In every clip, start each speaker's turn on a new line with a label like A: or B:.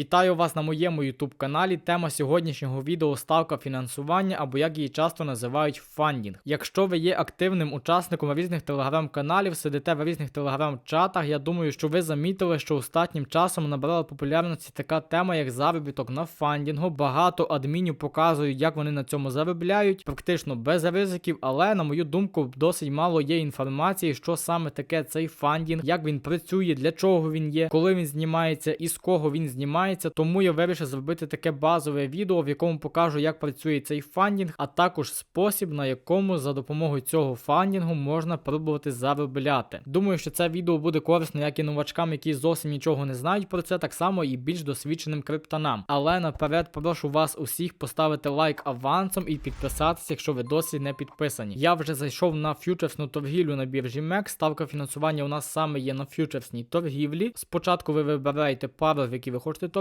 A: Вітаю вас на моєму YouTube каналі. Тема сьогоднішнього відео ставка фінансування або як її часто називають фандінг. Якщо ви є активним учасником різних телеграм-каналів, сидите в різних телеграм-чатах, я думаю, що ви замітили, що останнім часом набирала популярності така тема, як заробіток на фандінгу. Багато адмінів показують, як вони на цьому заробляють, практично без ризиків, але на мою думку, досить мало є інформації, що саме таке цей фандінг, як він працює, для чого він є, коли він знімається і з кого він знімається. Тому я вирішив зробити таке базове відео, в якому покажу, як працює цей фандінг, а також спосіб, на якому за допомогою цього фандінгу можна пробувати заробляти. Думаю, що це відео буде корисно як і новачкам, які зовсім нічого не знають про це, так само і більш досвідченим криптонам. Але наперед прошу вас усіх поставити лайк авансом і підписатися, якщо ви досі не підписані. Я вже зайшов на фьючерсну торгівлю на біржі MEX. Ставка фінансування у нас саме є на фьючерсній торгівлі. Спочатку ви вибираєте пару, в якій ви хочете торгувати.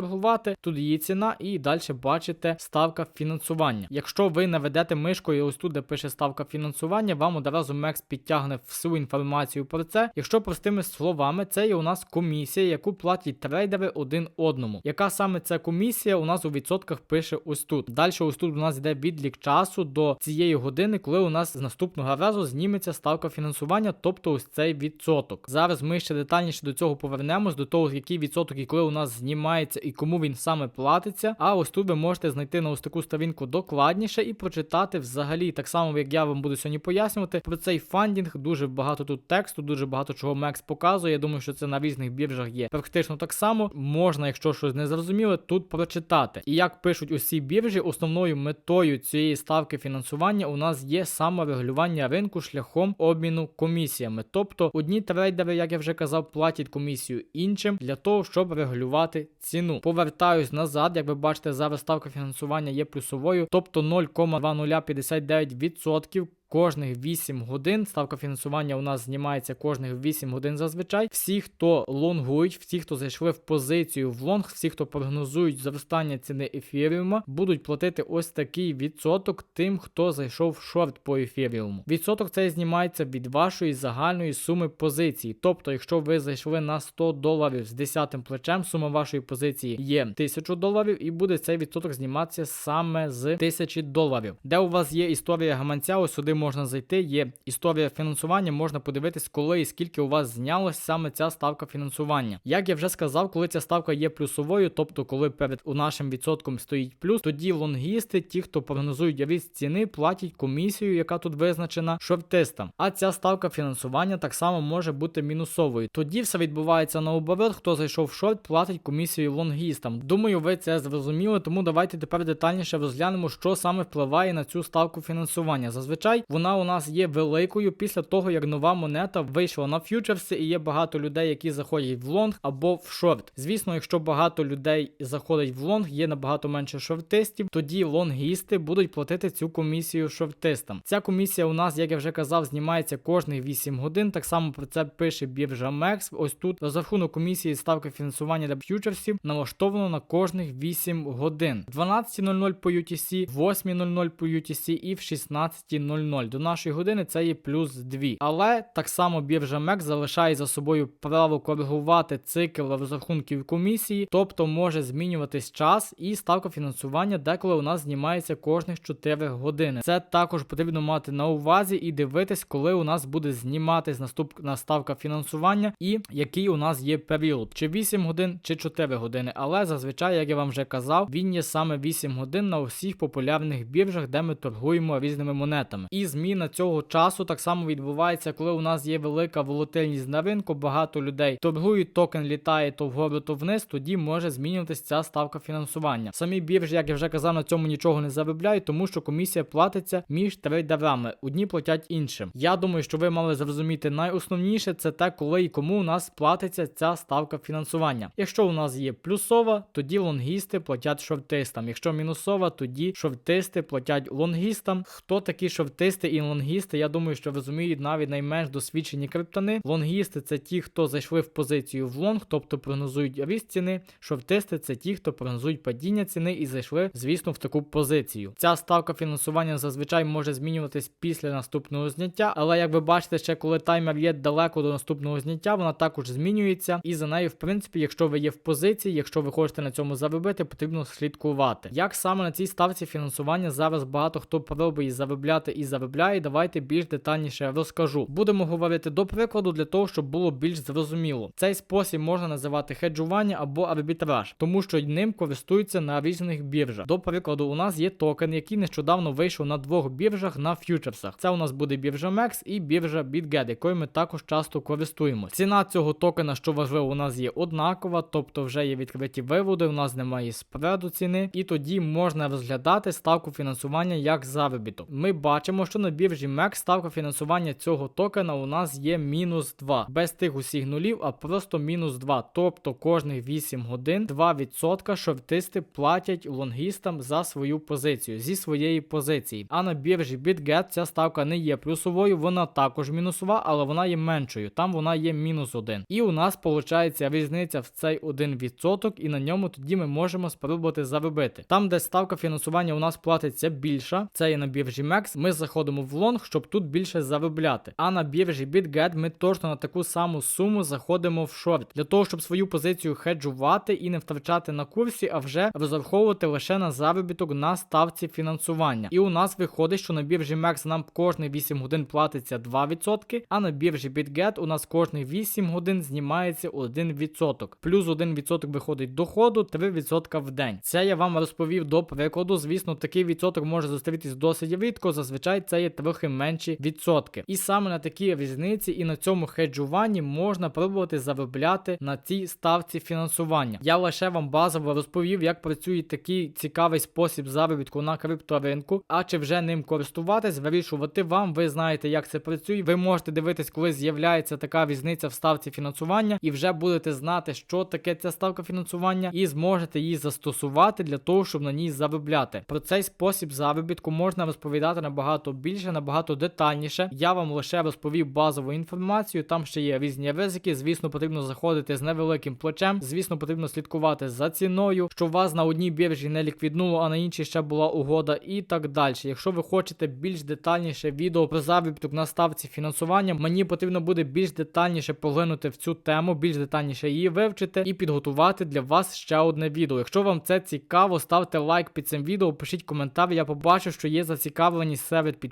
A: Тут її ціна, і далі бачите ставка фінансування. Якщо ви наведете мишкою ось тут, де пише ставка фінансування, вам одразу MEX підтягне всю інформацію про це. Якщо простими словами, це є у нас комісія, яку платять трейдери один одному. Яка саме ця комісія у нас у відсотках пише ось тут. Далі ось тут у нас йде відлік часу до цієї години, коли у нас з наступного разу зніметься ставка фінансування, тобто ось цей відсоток. Зараз ми ще детальніше до цього повернемось, до того, який відсоток і коли у нас знімається і кому він саме платиться. А ось тут ви можете знайти на ось таку сторінку докладніше і прочитати взагалі, так само як я вам буду сьогодні пояснювати про цей фандінг. Дуже багато тут тексту, дуже багато чого Мекс показує. Я думаю, що це на різних біржах є практично так само. Можна, якщо щось не зрозуміло, тут прочитати. І як пишуть усі біржі, основною метою цієї ставки фінансування у нас є саморегулювання ринку шляхом обміну комісіями. Тобто одні трейдери, як я вже казав, платять комісію іншим для того, щоб регулювати ціну. Повертаюсь назад, як ви бачите, зараз ставка фінансування є плюсовою, тобто 0,2059% Кожних 8 годин ставка фінансування у нас знімається кожних 8 годин зазвичай. Всі, хто лонгують, всі, хто зайшли в позицію в лонг, всі, хто прогнозують зростання ціни ефіріума, будуть платити ось такий відсоток тим, хто зайшов в шорт по ефіріуму. Відсоток цей знімається від вашої загальної суми позиції. Тобто, якщо ви зайшли на 100 доларів з 10 плечем, сума вашої позиції є 1000 доларів, і буде цей відсоток зніматися саме з 1000 доларів. Де у вас є історія гаманця, ось сюди можна зайти, є історія фінансування, можна подивитись, коли і скільки у вас знялась саме ця ставка фінансування. Як я вже сказав, коли ця ставка є плюсовою, тобто коли перед у нашим відсотком стоїть плюс, тоді лонгісти, ті, хто прогнозують ріст ціни, платять комісію, яка тут визначена шортистам. А ця ставка фінансування так само може бути мінусовою. Тоді все відбувається наоборот, хто зайшов в шорт, платить комісію лонгістам. Думаю, ви це зрозуміли, тому давайте тепер детальніше розглянемо, що саме впливає на цю ставку фінансування. Зазвичай вона у нас є великою після того, як нова монета вийшла на фьючерси, і є багато людей, які заходять в лонг або в шорт. Звісно, якщо багато людей заходить в лонг, є набагато менше шортистів, тоді лонгісти будуть платити цю комісію шортистам. Ця комісія у нас, як я вже казав, знімається кожних 8 годин. Так само про це пише біржа MEX. Ось тут розрахунок комісії ставки фінансування для фьючерсів налаштовано на кожних 8 годин. 12.00 по UTC, 8.00 по UTC і в 16.00 до нашої години це є плюс 2. Але так само біржа MEX залишає за собою право коригувати цикл розрахунків комісії, тобто може змінюватись час і ставка фінансування деколи у нас знімається кожних 4 години. Це також потрібно мати на увазі і дивитись, коли у нас буде зніматись наступна ставка фінансування і який у нас є період, чи 8 годин, чи 4 години. Але зазвичай, як я вам вже казав, він є саме 8 годин на усіх популярних біржах, де ми торгуємо різними монетами. І зміна цього часу так само відбувається, коли у нас є велика волатильність на ринку, багато людей торгують, токен літає то вгору, то вниз, тоді може змінюватися ця ставка фінансування. Самі біржі, як я вже казав, на цьому нічого не заробляють, тому що комісія платиться між трейдерами. Одні платять іншим. Я думаю, що ви мали зрозуміти найосновніше це те, коли і кому у нас платиться ця ставка фінансування. Якщо у нас є плюсова, тоді лонгісти платять шортистам. Якщо мінусова, тоді шортисти платять лонгістам. Хто такі шортисти? Шортисти і лонгісти, я думаю, що розуміють навіть найменш досвідчені криптони. Лонгісти це ті, хто зайшли в позицію в лонг, тобто прогнозують ріст ціни. Шортисти це ті, хто прогнозують падіння ціни і зайшли, звісно, в таку позицію. Ця ставка фінансування зазвичай може змінюватись після наступного зняття, але як ви бачите, ще коли таймер є далеко до наступного зняття, вона також змінюється. І за нею, в принципі, якщо ви є в позиції, якщо ви хочете на цьому заробити, потрібно слідкувати. Як саме на цій ставці фінансування зараз багато хто пробує заробляти і заробляє, давайте більш детальніше розкажу. Будемо говорити до прикладу для того, щоб було більш зрозуміло. Цей спосіб можна називати хеджування або арбітраж, тому що ним користуються на різних біржах. До прикладу, у нас є токен, який нещодавно вийшов на двох біржах на фьючерсах. Це у нас буде біржа MEX і біржа BitGet, якою ми також часто користуємося. Ціна цього токена, що важливо, у нас є однакова, тобто вже є відкриті виводи, у нас немає спреду ціни, і тоді можна розглядати ставку фінансування як заробіток. Ми бачимо, що на біржі MEX ставка фінансування цього токена у нас є мінус 2. Без тих усіх нулів, а просто мінус 2. Тобто кожних 8 годин 2% шортисти платять лонгістам за свою позицію зі своєї позиції. А на біржі BitGet ця ставка не є плюсовою, вона також мінусова, але вона є меншою. Там вона є мінус 1. І у нас виходить різниця в цей 1%, і на ньому тоді ми можемо спробувати заробити. Там, де ставка фінансування у нас платиться більша, це є на біржі MEX, ми заходимо в лонг, щоб тут більше заробляти. А на біржі BitGet ми точно на таку саму суму заходимо в шорт для того, щоб свою позицію хеджувати і не втрачати на курсі, а вже розраховувати лише на заробіток на ставці фінансування. І у нас виходить, що на біржі MEX нам кожні 8 годин платиться 2%, а на біржі BitGet у нас кожні 8 годин знімається 1%. Плюс 1% виходить доходу, 3% в день. Це я вам розповів до прикладу. Звісно, такий відсоток може зустрітись досить рідко, зазвичай це є трохи менші відсотки. І саме на такій різниці і на цьому хеджуванні можна пробувати заробляти на цій ставці фінансування. Я лише вам базово розповів, як працює такий цікавий спосіб заробітку на крипторинку. А чи вже ним користуватись, вирішувати вам. Ви знаєте, як це працює. Ви можете дивитись, коли з'являється така різниця в ставці фінансування, і вже будете знати, що таке ця ставка фінансування, і зможете її застосувати для того, щоб на ній заробляти. Про цей спосіб заробітку можна розповідати набагато більше, набагато детальніше. Я вам лише розповів базову інформацію. Там ще є різні ризики. Звісно, потрібно заходити з невеликим плечем. Звісно, потрібно слідкувати за ціною, що вас на одній біржі не ліквіднуло, а на іншій ще була угода, і так далі. Якщо ви хочете більш детальніше відео про заробіток на ставці фінансування, мені потрібно буде більш детальніше поглинути в цю тему, більш детальніше її вивчити і підготувати для вас ще одне відео. Якщо вам це цікаво, ставте лайк під цим відео, пишіть коментар. Я побачу, що є зацікавленість серед підписників,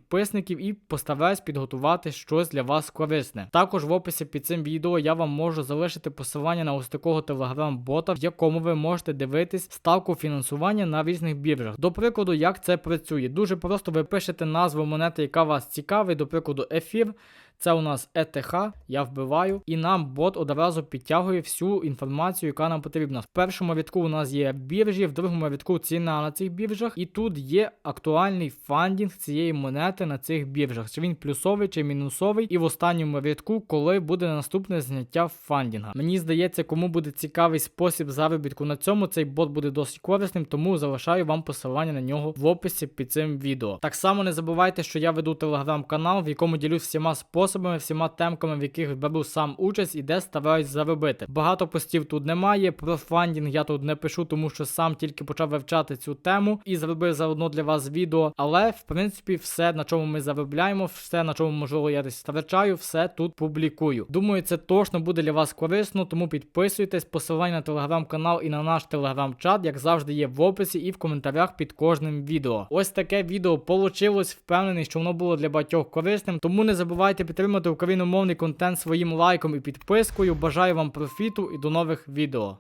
A: і постараюсь підготувати щось для вас корисне. Також в описі під цим відео я вам можу залишити посилання на ось такого телеграм-бота, в якому ви можете дивитись ставку фінансування на різних біржах. До прикладу, як це працює. Дуже просто ви пишете назву монети, яка вас цікавить, до прикладу, ефір. Це у нас ETH, я вбиваю, і нам бот одразу підтягує всю інформацію, яка нам потрібна. В першому рядку у нас є біржі, в другому рядку ціна на цих біржах, і тут є актуальний фандінг цієї монети на цих біржах. Чи він плюсовий, чи мінусовий, і в останньому рядку, коли буде наступне зняття фандінга. Мені здається, кому буде цікавий спосіб заробітку на цьому, цей бот буде досить корисним, тому залишаю вам посилання на нього в описі під цим відео. Так само не забувайте, що я веду телеграм-канал, в якому ділюсь всіма способами способами, всіма темками, в яких беру сам участь і де стараюсь заробити. Багато постів тут немає. Про фандінг я тут не пишу, тому що сам тільки почав вивчати цю тему і зробив заодно для вас відео. Але в принципі, все, на чому ми заробляємо, все на чому можливо я десь втрачаю, все тут публікую. Думаю, це точно буде для вас корисно, тому підписуйтесь, посилання на телеграм-канал і на наш телеграм-чат, як завжди, є в описі і в коментарях під кожним відео. Ось таке відео получилось. Впевнений, що воно було для багатьох корисним. Тому не забувайте підтримати україномовний контент своїм лайком і підпискою. Бажаю вам профіту і до нових відео.